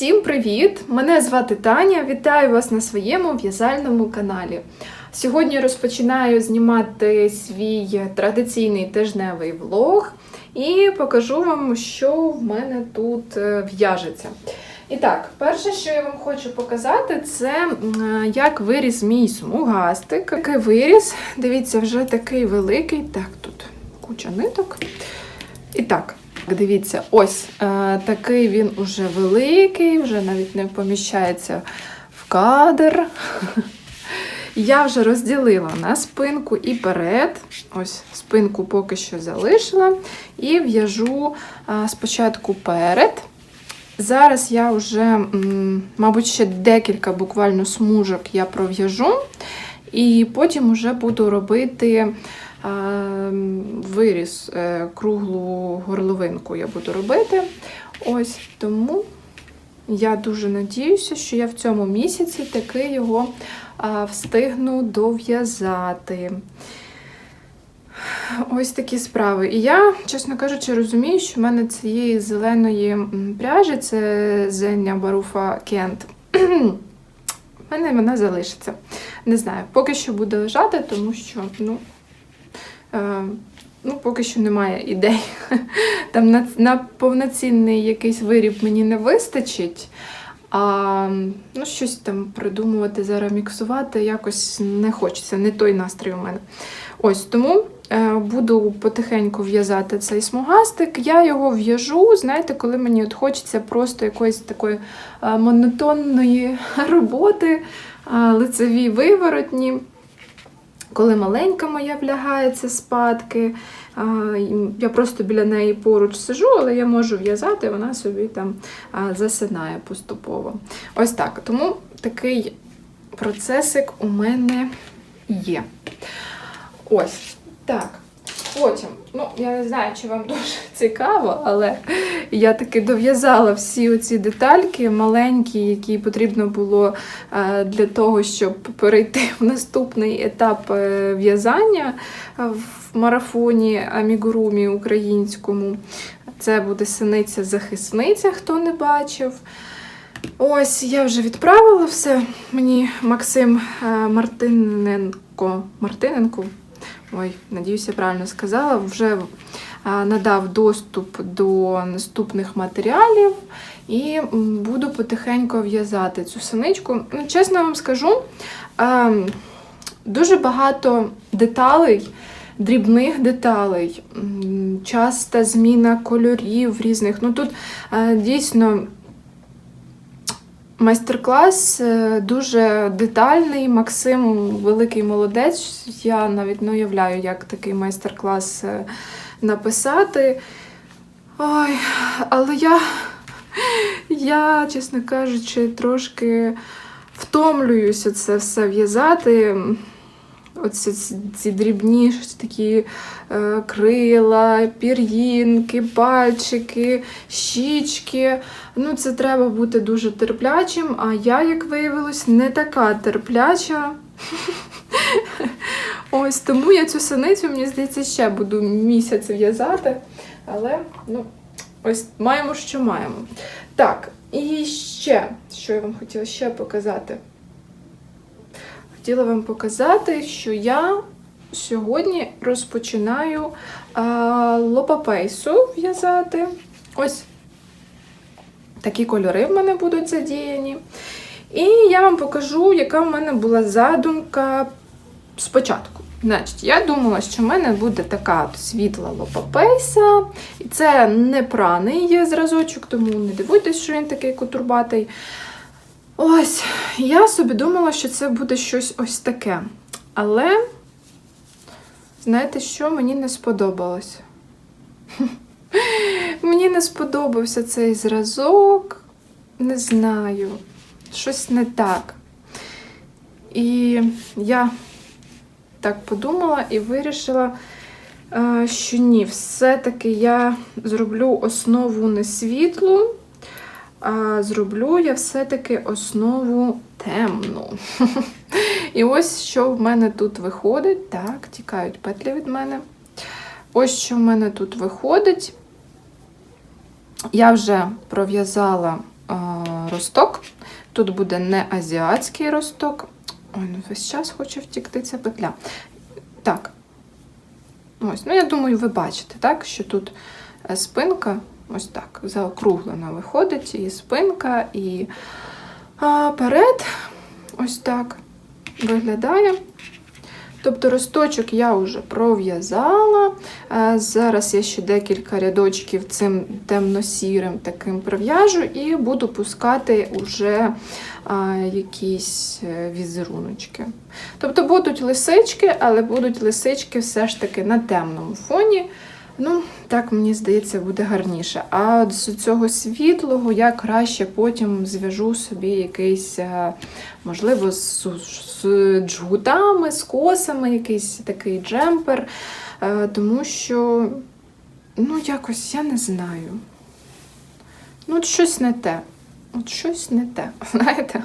Всім привіт! Мене звати Таня. Вітаю вас на своєму в'язальному каналі. Сьогодні розпочинаю знімати свій традиційний тижневий влог і покажу вам, що в мене тут е, в'яжеться. І так, перше, що я вам хочу показати, це як виріс мій смугастик. Такий виріс, дивіться, вже такий великий. Так, тут куча ниток. І так, дивіться, ось е, такий він уже великий, вже навіть не поміщається в кадр. Я вже розділила на спинку і перед. Ось спинку поки що залишила. І в'яжу е, спочатку перед. Зараз я вже, мабуть, ще декілька буквально смужок я пров'яжу, і потім вже буду робити е, виріз, е, круглу горловинку я буду робити. Ось тому я дуже надіюся, що я в цьому місяці таки його встигну дов'язати. Ось такі справи. І я, чесно кажучи, розумію, що в мене цієї зеленої пряжі це Зення Баруфа Кент. В мене вона залишиться. Не знаю, поки що буде лежати, тому що, ну, ну поки що немає ідей. Там на, на повноцінний якийсь виріб мені не вистачить. А ну, щось там придумувати, зараз міксувати якось не хочеться, не той настрій у мене. Ось тому е, буду потихеньку в'язати цей смугастик. Я його в'яжу, знаєте, коли мені от хочеться просто якоїсь такої е, монотонної роботи, е, лицеві виворотні. Коли маленька моя влягається спадки, я просто біля неї поруч сижу, але я можу в'язати, вона собі там засинає поступово. Ось так. Тому такий процесик у мене є. Ось так. Потім, ну я не знаю, чи вам дуже цікаво, але я таки дов'язала всі оці детальки маленькі, які потрібно було е, для того, щоб перейти в наступний етап е, в'язання е, в марафоні Амігурумі українському. Це буде синиця-захисниця, хто не бачив. Ось я вже відправила все. Мені Максим Мартиненко, Мартиненко, ой, надіюся, правильно сказала, вже надав доступ до наступних матеріалів і буду потихеньку в'язати цю синичку. Ну, чесно вам скажу, дуже багато деталей. Дрібних деталей, часта зміна кольорів різних. Ну тут дійсно Майстер-клас е, дуже детальний. Максим великий молодець. Я навіть не уявляю, як такий майстер-клас е, написати. Ой, але я, я, чесно кажучи, трошки втомлююся це все в'язати. Оці ці, дрібні такі е, крила, пір'їнки, пальчики, щічки. Ну, це треба бути дуже терплячим, а я, як виявилось, не така терпляча. Ось тому я цю синицю, мені здається, ще буду місяць в'язати. Але, ну, ось маємо, що маємо. Так, і ще, що я вам хотіла ще показати. Хотіла вам показати, що я сьогодні розпочинаю лопапейсу в'язати. Ось такі кольори в мене будуть задіяні. І я вам покажу, яка в мене була задумка спочатку. Значить, я думала, що в мене буде така от світла лопапейса. І це не праний є зразочок, тому не дивуйтесь, що він такий кутурбатий. Ось, я собі думала, що це буде щось ось таке. Але, знаєте, що мені не сподобалось? Мені не сподобався цей зразок. Не знаю, щось не так. І я так подумала і вирішила, е, що ні, все-таки я зроблю основу не світлу, а зроблю я все-таки основу темну. І ось що в мене тут виходить. Так, тікають петлі від мене. Ось що в мене тут виходить. Я вже пров'язала росток. Тут буде не азіатський росток. Ой, ну весь час хоче втікти ця петля. Так. Ось, ну я думаю, ви бачите, так, що тут е, спинка ось так заокруглена виходить, і спинка, і перед ось так виглядає. Тобто росточок я вже пров'язала. Е, Зараз я ще декілька рядочків цим темно-сірим таким пров'яжу і буду пускати уже а, якісь е, візеруночки. Тобто будуть лисички, але будуть лисички все ж таки на темному фоні. Ну, так мені здається, буде гарніше. А з цього світлого я краще потім зв'яжу собі якийсь, е, можливо, з, з джгутами, з косами, якийсь такий джемпер. Е, Тому що, ну, якось я не знаю. Ну, от щось не те. От щось не те, знаєте?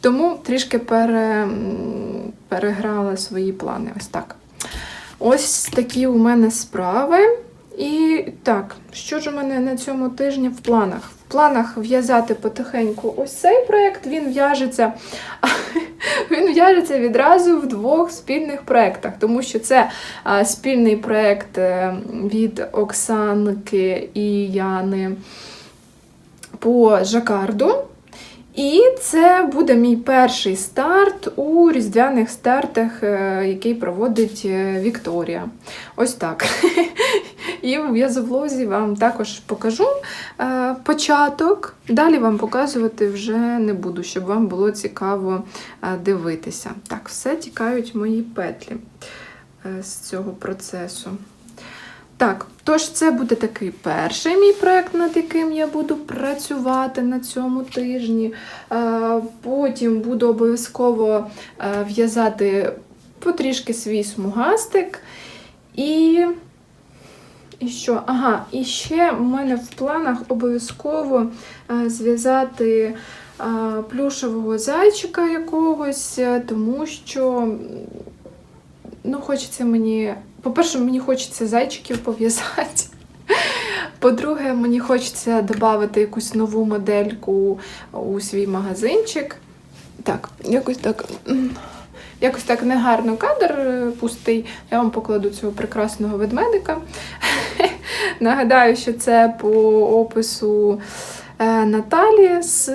Тому трішки пере, переграла свої плани. Ось так. Ось такі у мене справи. І так, що ж у мене на цьому тижні в планах? В планах в'язати потихеньку ось цей проєкт, він в'яжеться. Він в'яжеться відразу в двох спільних проєктах, тому що це спільний проєкт е, від Оксанки і Яни по жакарду. І це буде мій перший старт у різдвяних стартах, е, який проводить е, Вікторія. Ось так. І в в'язовлозі вам також покажу е, початок. Далі вам показувати вже не буду, щоб вам було цікаво дивитися. Так, все тікають мої петлі з цього процесу. Так, тож це буде такий перший мій проєкт, над яким я буду працювати на цьому тижні. Е, Потім буду обов'язково е, в'язати потрішки свій смугастик. І. І що? Ага, і ще в мене в планах обов'язково е, зв'язати плюшевого зайчика якогось, тому що ну, хочеться мені. По-перше, мені хочеться зайчиків пов'язати. По-друге, мені хочеться додати якусь нову модельку у свій магазинчик. Так, якось так. Якось так негарно кадр е, пустий. Я вам покладу цього прекрасного ведмедика. Нагадаю, що це по опису Наталі з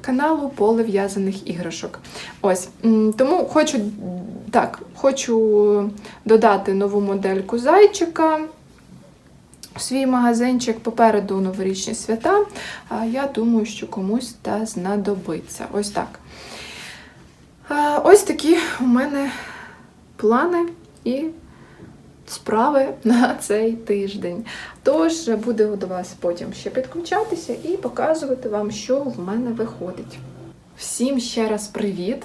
каналу Поле в'язаних іграшок. Ось тому хочу так, хочу додати нову модельку зайчика. в Свій магазинчик попереду новорічні свята. А я думаю, що комусь та знадобиться. Ось так. А, Ось такі у мене плани і справи на цей тиждень. Тож буду до вас потім ще підключатися і показувати вам, що в мене виходить. Всім ще раз привіт!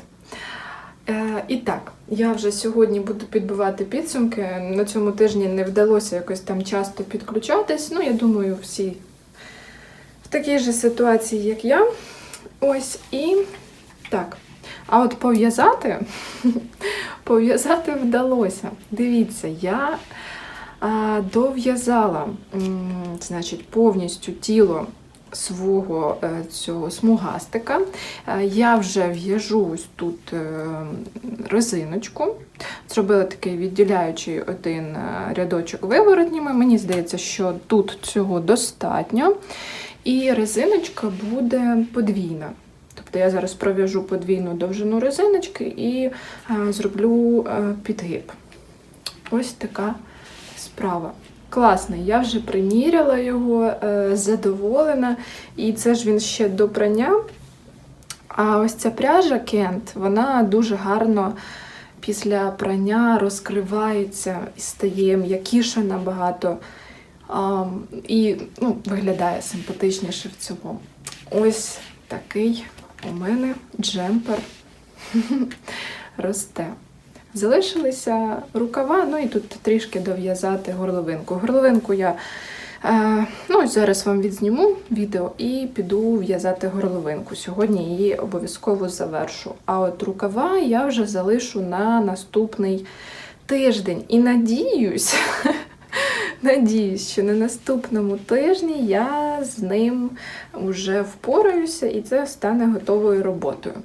Е, і так, я вже сьогодні буду підбивати підсумки. На цьому тижні не вдалося якось там часто підключатись. Ну, я думаю, всі в такій же ситуації, як я. Ось і так. А от пов'язати, пов'язати вдалося. Дивіться, я дов'язала значить, повністю тіло свого е, цього смугастика. Е, Я вже в'яжу ось тут е, резиночку. Зробила такий відділяючий один рядочок виворотніми. Мені здається, що тут цього достатньо. І резиночка буде подвійна. Тобто я зараз пров'яжу подвійну довжину резиночки і е, зроблю е, підгиб. Ось така справа. Класний, я вже приміряла його, е, задоволена. І це ж він ще до прання. А ось ця пряжа Кент, вона дуже гарно після прання розкривається і стає м'якіша набагато. І ну, виглядає симпатичніше в цілому. Ось такий у мене джемпер росте. Залишилися рукава, ну і тут трішки дов'язати горловинку. Горловинку я е, ну, зараз вам відзніму відео і піду в'язати горловинку. Сьогодні її обов'язково завершу. А от рукава я вже залишу на наступний тиждень. І надіюсь, надіюсь, що на наступному тижні я з ним вже впораюся і це стане готовою роботою.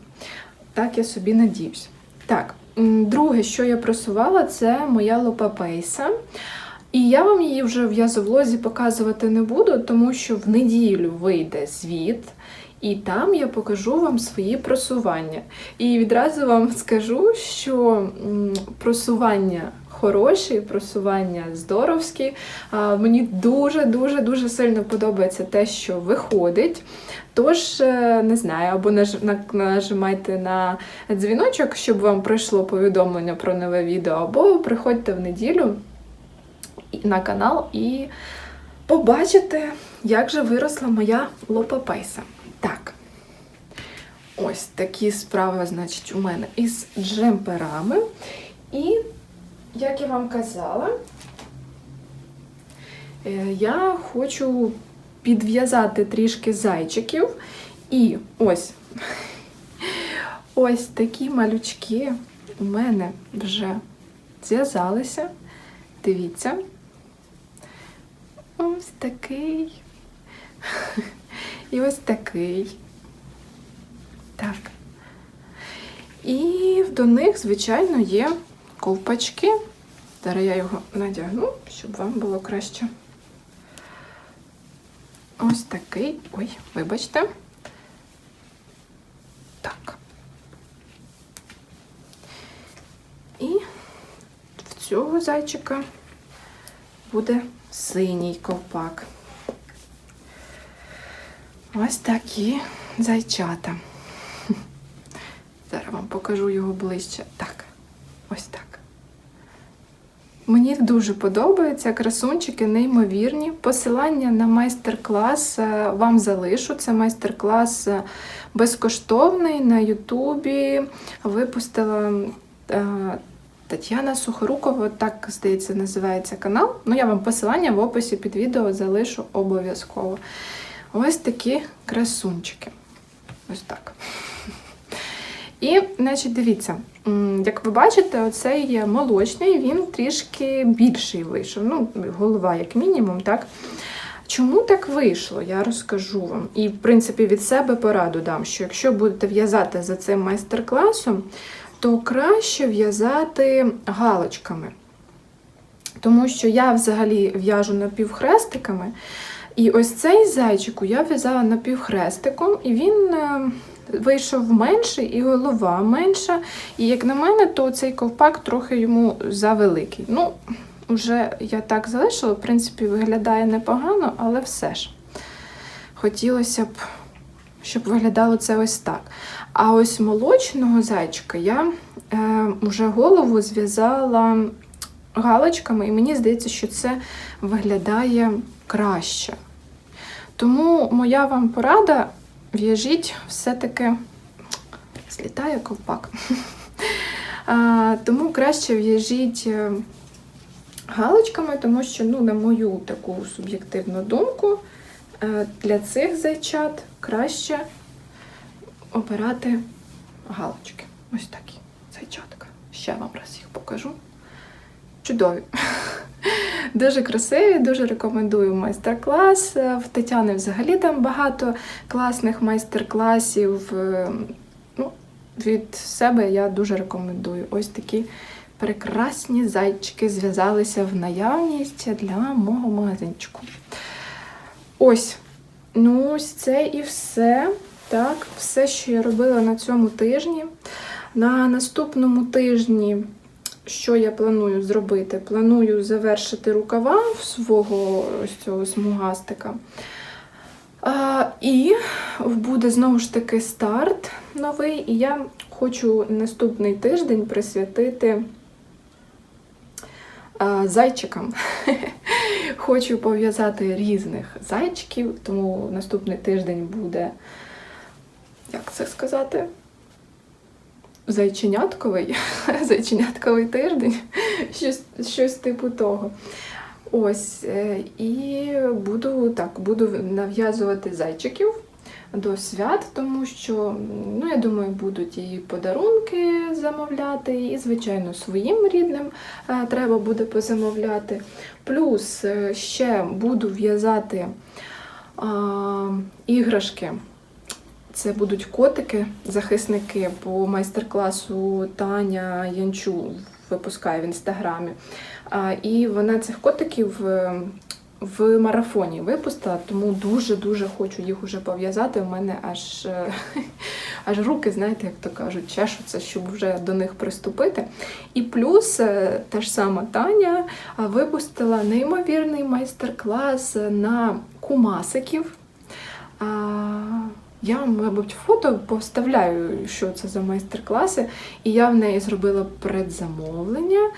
Так я собі надіюсь. Так, друге, що я просувала, це моя лопапейса. І я вам її вже в язовлозі показувати не буду, тому що в неділю вийде звіт, і там я покажу вам свої просування. І відразу вам скажу, що просування хороші, просування здоровські. Мені дуже-дуже дуже сильно подобається те, що виходить. Тож, е, не знаю, або нажимайте на дзвіночок, щоб вам прийшло повідомлення про нове відео, або приходьте в неділю на канал і побачите, як же виросла моя лопапейса. Так. Ось такі справи, значить, у мене із джемперами. І, як я вам казала, е, я хочу підв'язати трішки зайчиків. І ось ось такі малючки у мене вже зв'язалися. Дивіться. Ось такий. І ось такий. Так. І до них, звичайно, є ковпачки. Зараз я його надягну, щоб вам було краще. Ось такий. Ой, вибачте. Так. І в цього зайчика буде синій ковпак. Ось такі зайчата. Зараз вам покажу його ближче. Так, ось так. Мені дуже подобаються красунчики, неймовірні. Посилання на майстер-клас е, вам залишу. Це майстер-клас е, безкоштовний на Ютубі. Випустила е, Тетяна Сухорукова, так, здається, називається канал. Ну, я вам посилання в описі під відео залишу обов'язково. Ось такі красунчики. Ось так. І, значить, дивіться, як ви бачите, оцей молочний, він трішки більший вийшов. Ну, голова, як мінімум, так? Чому так вийшло, я розкажу вам. І, в принципі, від себе пораду дам, що якщо будете в'язати за цим майстер-класом, то краще в'язати галочками. Тому що я взагалі в'яжу напівхрестиками. І ось цей зайчику я в'язала напівхрестиком, і він е, вийшов менший, і голова менша. І як на мене, то цей ковпак трохи йому завеликий. Ну, вже я так залишила, в принципі, виглядає непогано, але все ж. Хотілося б, щоб виглядало це ось так. А ось молочного зайчика я е, вже голову зв'язала галочками, і мені здається, що це виглядає краще. Тому моя вам порада в'яжіть все-таки злітає ковпак. Тому краще в'яжіть е, галочками, тому що, ну, на мою таку суб'єктивну думку, е, для цих зайчат краще обирати галочки. Ось такі зайчатка. Ще вам раз їх покажу. Чудові. Дуже красиві, дуже рекомендую майстер-клас. Е, В Тетяни взагалі там багато класних майстер-класів. Е, Ну, від себе я дуже рекомендую. Ось такі прекрасні зайчики зв'язалися в наявність для мого магазинчику. Ось. Ну, ось це і все. Так, все, що я робила на цьому тижні. На наступному тижні що я планую зробити? Планую завершити рукава свого ось цього смугастика. А, і буде знову ж таки старт новий, і я хочу наступний тиждень присвятити а, зайчикам. Хочу пов'язати різних зайчиків, тому наступний тиждень буде, як це сказати? Зайченятковий, зайченятковий тиждень, щось, щось типу того. Ось, е, і буду так, буду нав'язувати зайчиків. до свят, тому що, ну, я думаю, будуть і подарунки замовляти, і, звичайно, своїм рідним е, треба буде позамовляти. Плюс е, ще буду в'язати іграшки. Це будуть котики, захисники по майстер-класу Таня Янчу випускає в інстаграмі. І вона цих котиків е, в марафоні випустила, тому дуже-дуже хочу їх уже пов'язати. У мене аж, е, аж руки, знаєте, як то кажуть, чешуться, щоб вже до них приступити. І плюс е, та ж сама Таня випустила неймовірний майстер-клас на кумасиків. Я, мабуть, фото поставляю, що це за майстер-класи, і я в неї зробила предзамовлення,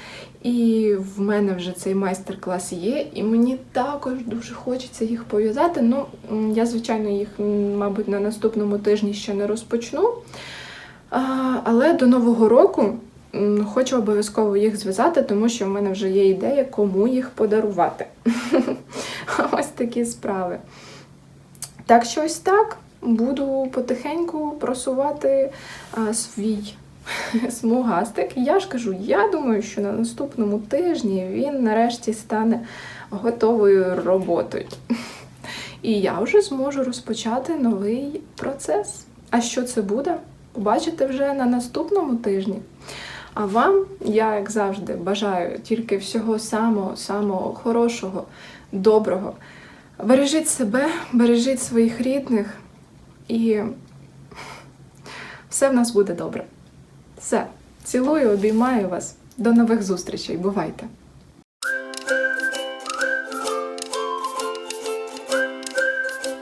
і в мене вже цей майстер-клас є, і мені також дуже хочеться їх пов'язати. Ну, я, звичайно, їх, мабуть, на наступному тижні ще не розпочну. Але до Нового року хочу обов'язково їх зв'язати, тому що в мене вже є ідея, кому їх подарувати. Ось такі справи. Так що ось так буду потихеньку просувати а, свій смугастик. Я ж кажу, я думаю, що на наступному тижні він нарешті стане готовою роботою. І я вже зможу розпочати новий процес. А що це буде? Побачите вже на наступному тижні. А вам, я, як завжди, бажаю тільки всього самого, самого хорошого, доброго. Бережіть себе, бережіть своїх рідних, і все в нас буде добре. Все. Цілую, обіймаю вас. До нових зустрічей. Бувайте!